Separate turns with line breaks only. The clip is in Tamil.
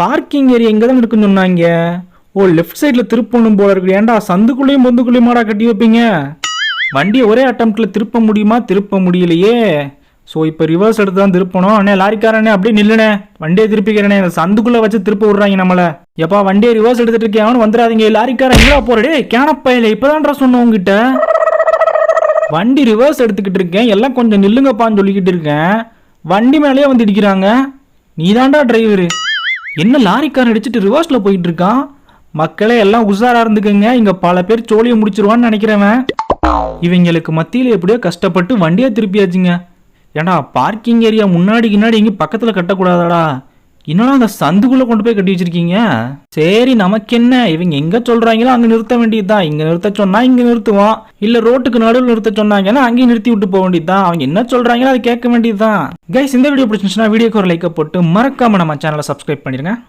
பார்க்கிங் ஏரியா இங்கே தான் இருக்குன்னு சொன்னாங்க. ஓ லெஃப்ட் சைடில் திருப்பணும் போல இருக்கு ஏன்டா சந்துக்குள்ளேயும் பொந்துக்குள்ளேயுமாடா கட்டி வைப்பீங்க? வண்டியை ஒரே அட்டம்ப்டில் திருப்ப முடியுமா? திருப்ப முடியலையே. ஸோ இப்போ ரிவர்ஸ் எடுத்து தான் திருப்பணும். அண்ணே லாரிக்காரண்ணே அப்படியே நில்லுனே வண்டியை திருப்பிக்கிறேனே. இந்த சந்துக்குள்ளே வச்சு திருப்ப விட்றாங்க நம்மளை. எப்பா வண்டியை ரிவர்ஸ் எடுத்துட்டு இருக்கேன். அவனு வந்துடாதீங்க. லாரிக்காரன் எங்கடா போறடே கேனப்பையில இப்போதான்டா சொன்னேன் உங்ககிட்ட வண்டி ரிவர்ஸ் எடுத்துக்கிட்டு இருக்கேன். எல்லாம் கொஞ்சம் நில்லுங்கப்பான்னு சொல்லிக்கிட்டு இருக்கேன். வண்டி மேலேயே வந்து இடிக்கிறாங்க. நீதான்டா டிரைவரு என்ன லாரிக்காரன் அடிச்சுட்டு ரிவர்ஸில் போயிட்டு இருக்கான் மக்களே எல்லாம் உஷாரா இருந்துக்குங்க. இங்க பல பேர் சோழியை முடிச்சிருவான்னு நினைக்கிறவன். இவங்களுக்கு மத்தியில் எப்படியோ கஷ்டப்பட்டு வண்டியை திருப்பியாச்சுங்க. ஏடா பார்க்கிங் ஏரியா முன்னாடி கின்னாடி எங்கேயும் பக்கத்தில் கட்டக்கூடாதாடா? என்னடா அந்த சந்துக்குள்ளே கொண்டு போய் கட்டி வச்சிருக்கீங்க? சரி நமக்கு என்ன இவங்க எங்கே சொல்கிறாங்களோ அங்கே நிறுத்த வேண்டியதுதான். இங்கே நிறுத்த சொன்னால் இங்கே நிறுத்துவோம் இல்லை ரோட்டுக்கு நடுவில் நிறுத்த சொன்னாங்கன்னா அங்கேயும் நிறுத்தி விட்டு போக வேண்டியதுதான். அவங்க என்ன சொல்கிறாங்களோ அதை கேட்க வேண்டியதுதான். கைஸ் இந்த வீடியோ பிடிச்சிருந்துச்சுன்னா வீடியோக்கு ஒரு லைக்கை போட்டு மறக்காமல் நம்ம சேனலை சப்ஸ்கிரைப் பண்ணிடுங்க